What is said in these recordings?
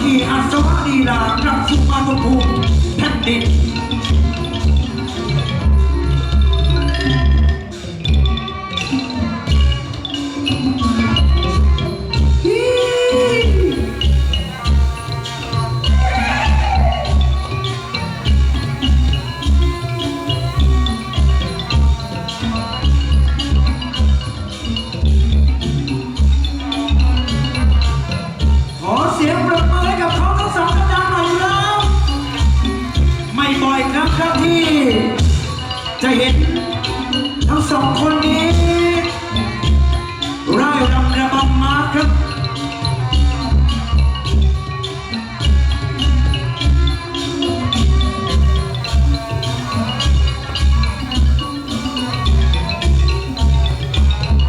ขี่อัศวะลีลากลับสู่มาตุภูมิแผ่นดิน จะเห็น ทั้งสองคนนี้ร่ายรำระบำมาครับ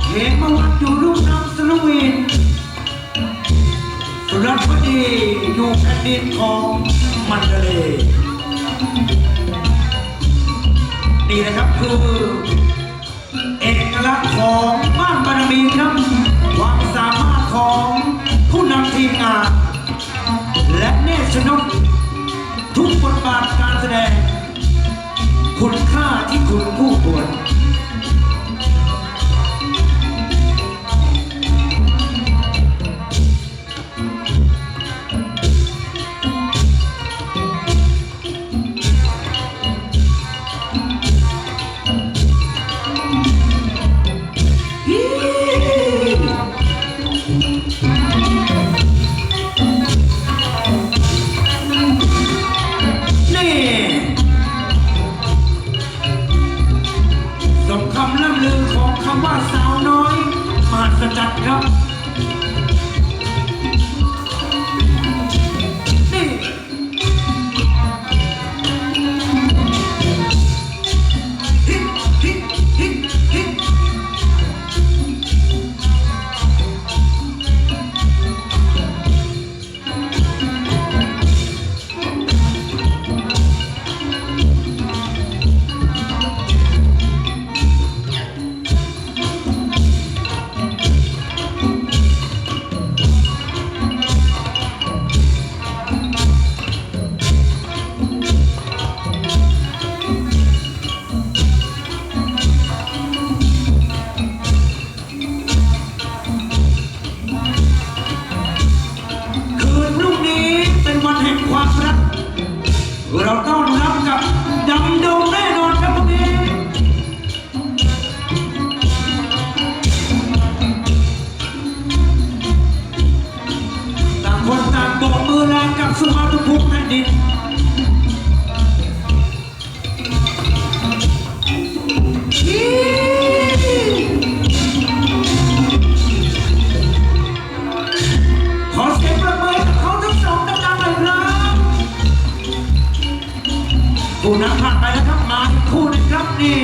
เหตุเมื่อวันอยู่ลูกน้ำสลวีนสุรัตวดีอยู่แผ่นดินของมันเดเล นี่นะครับคือ เอกลักษณ์ของบ้านบารมีครับความสามารถของผู้นำทีมงาน และเนชนกทุกบทบาทการแสดง คุณค่าที่คุณผู้ ผู้นำผ่านไปแล้วครับ มาอีกคู่นึงครับนี่